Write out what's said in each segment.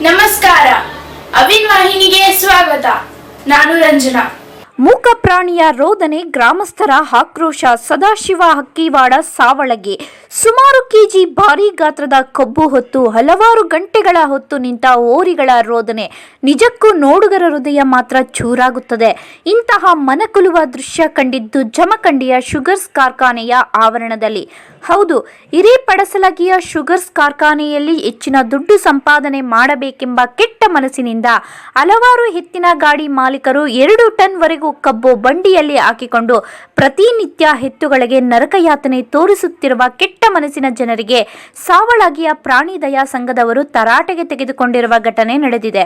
ನಮಸ್ಕಾರ. ಅವಿನ್ ವಾಹಿನಿಗೆ ಸ್ವಾಗತ. ನಾನು ರಂಜನಾ. ಮೂಕ ಪ್ರಾಣಿಯ ರೋದನೆ ಗ್ರಾಮಸ್ಥರ ಆಕ್ರೋಶ ಸದಾಶಿವ ಹಕ್ಕಿವಾಡ ಸಾವಳಗೆ. ಸುಮಾರು ಕೆಜಿ ಭಾರಿ ಗಾತ್ರದ ಕೊಬ್ಬು ಹೊತ್ತು, ಹಲವಾರು ಗಂಟೆಗಳ ಹೊತ್ತು ನಿಂತ ಓರಿಗಳ ರೋದನೆ. ನಿಜಕ್ಕೂ ನೋಡುಗರ ಹೃದಯ ಮಾತ್ರ ಚೂರಾಗುತ್ತದೆ. ಇಂತಹ ಮನಕುಲುವ ದೃಶ್ಯ ಕಂಡಿದ್ದು ಜಮಖಂಡಿಯ ಶುಗರ್ಸ್ ಕಾರ್ಖಾನೆಯ ಆವರಣದಲ್ಲಿ. ಹೌದು ಹಿರೇಪಡಸಲಗಿಯ ಶುಗರ್ಸ್ ಕಾರ್ಖಾನೆಯಲ್ಲಿ ಹೆಚ್ಚಿನ ದುಡ್ಡು ಸಂಪಾದನೆ ಮಾಡಬೇಕೆಂಬ ಕೆಟ್ಟ ಮನಸ್ಸಿನಿಂದ ಹಲವಾರು ಎತ್ತಿನ ಗಾಡಿ ಮಾಲೀಕರು ಎರಡು ಟನ್ ವರೆಗೂ ಕಬ್ಬು ಬಂಡಿಯಲ್ಲಿ ಹಾಕಿಕೊಂಡು ಪ್ರತಿನಿತ್ಯ ಹೆತ್ತುಗಳಿಗೆ ನರಕಯಾತನೆ ತೋರಿಸುತ್ತಿರುವ ಕೆಟ್ಟ ಮನಸ್ಸಿನ ಜನರಿಗೆ ಸಾವಳಗಿಯ ಪ್ರಾಣಿ ದಯಾ ಸಂಘದವರು ತರಾಟೆಗೆ ತೆಗೆದುಕೊಂಡಿರುವ ಘಟನೆ ನಡೆದಿದೆ.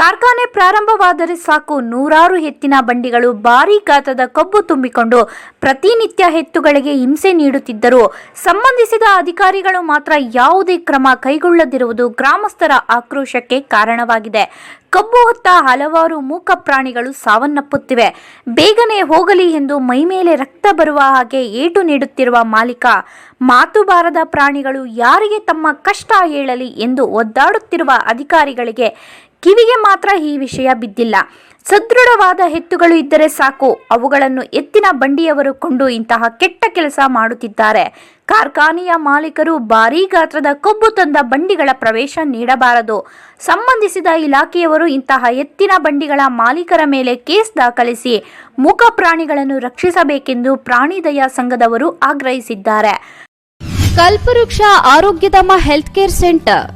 ಕಾರ್ಖಾನೆ ಪ್ರಾರಂಭವಾದರೆ ಸಾಕು ನೂರಾರು ಎತ್ತಿನ ಬಂಡಿಗಳು ಭಾರೀ ಗಾತ್ರದ ಕಬ್ಬು ತುಂಬಿಕೊಂಡು ಪ್ರತಿನಿತ್ಯ ಎತ್ತುಗಳಿಗೆ ಹಿಂಸೆ ನೀಡುತ್ತಿದ್ದರು ಸಂಬಂಧಿಸಿದ ಅಧಿಕಾರಿಗಳು ಮಾತ್ರ ಯಾವುದೇ ಕ್ರಮ ಕೈಗೊಳ್ಳದಿರುವುದು ಗ್ರಾಮಸ್ಥರ ಆಕ್ರೋಶಕ್ಕೆ ಕಾರಣವಾಗಿದೆ. ಕಬ್ಬು ಹೊತ್ತ ಹಲವಾರು ಮೂಕ ಪ್ರಾಣಿಗಳು ಸಾವನ್ನಪ್ಪುತ್ತಿವೆ. ಬೇಗನೆ ಹೋಗಲಿ ಎಂದು ಮೈಮೇಲೆ ರಕ್ತ ಬರುವ ಹಾಗೆ ಏಟು ನೀಡುತ್ತಿರುವ ಮಾಲೀಕ ಮಾತು ಬಾರದ ಪ್ರಾಣಿಗಳು ಯಾರಿಗೆ ತಮ್ಮ ಕಷ್ಟ ಹೇಳಲಿ ಎಂದು ಒದ್ದಾಡುತ್ತಿರುವ ಅಧಿಕಾರಿಗಳಿಗೆ ಕಿವಿಗೆ ಮಾತ್ರ ಈ ವಿಷಯ ಬಿದ್ದಿಲ್ಲ. ಸದೃಢವಾದ ಎತ್ತುಗಳು ಇದ್ದರೆ ಸಾಕು. ಅವುಗಳನ್ನು ಎತ್ತಿನ ಬಂಡಿಯವರು ಕೊಂಡು ಇಂತಹ ಕೆಟ್ಟ ಕೆಲಸ ಮಾಡುತ್ತಿದ್ದಾರೆ. ಕಾರ್ಖಾನೆಯ ಮಾಲೀಕರು ಭಾರೀ ಗಾತ್ರದ ಕೊಬ್ಬು ತಂದ ಬಂಡಿಗಳ ಪ್ರವೇಶ ನೀಡಬಾರದು. ಸಂಬಂಧಿಸಿದ ಇಲಾಖೆಯವರು ಇಂತಹ ಎತ್ತಿನ ಬಂಡಿಗಳ ಮಾಲೀಕರ ಮೇಲೆ ಕೇಸ್ ದಾಖಲಿಸಿ ಮೂಕ ಪ್ರಾಣಿಗಳನ್ನು ರಕ್ಷಿಸಬೇಕೆಂದು ಪ್ರಾಣಿ ದಯಾ ಸಂಘದವರು ಆಗ್ರಹಿಸಿದ್ದಾರೆ. ಕಲ್ಪವೃಕ್ಷ Arogyadhama health care centre.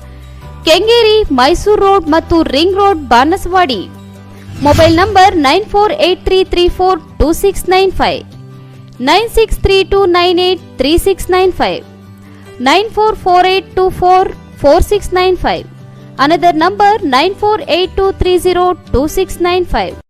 Kengeri, Mysuru road ಮತ್ತು ring road, Banaswadi. Mobile number nine four eight three three four two six nine five. Nine six three two nine eight three six nine five. Nine four four eight two four four six nine five. Another number nine four eight two three zero two six nine five.